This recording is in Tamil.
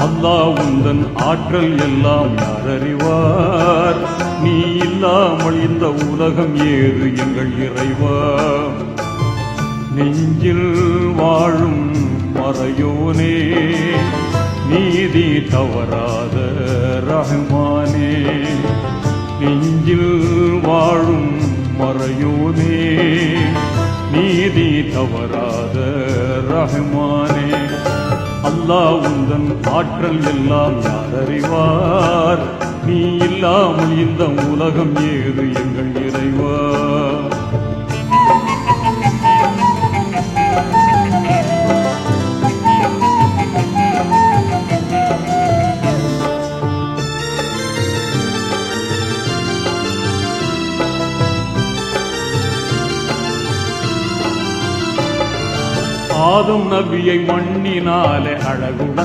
அல்லா உந்தன் ஆற்றல் எல்லாம் யார் அறிவார் நீ இல்லாமல் இந்த உலகம் ஏது எங்கள் இறைவா நெஞ்சில் வாழும் மறையோனே நீதி தவறாத ரஹ்மானே நெஞ்சில் வாழும் மறையோனே நீதி தவறாத ரஹ்மானே. அல்லா உந்தன் ஆற்றல் எல்லாம் யார் அறிவார் நீ இல்லாமல் இந்த உலகம் ஏது எங்கள் இறைவார் ஆதும் நபியை மண்ணினாலே அழகுடன்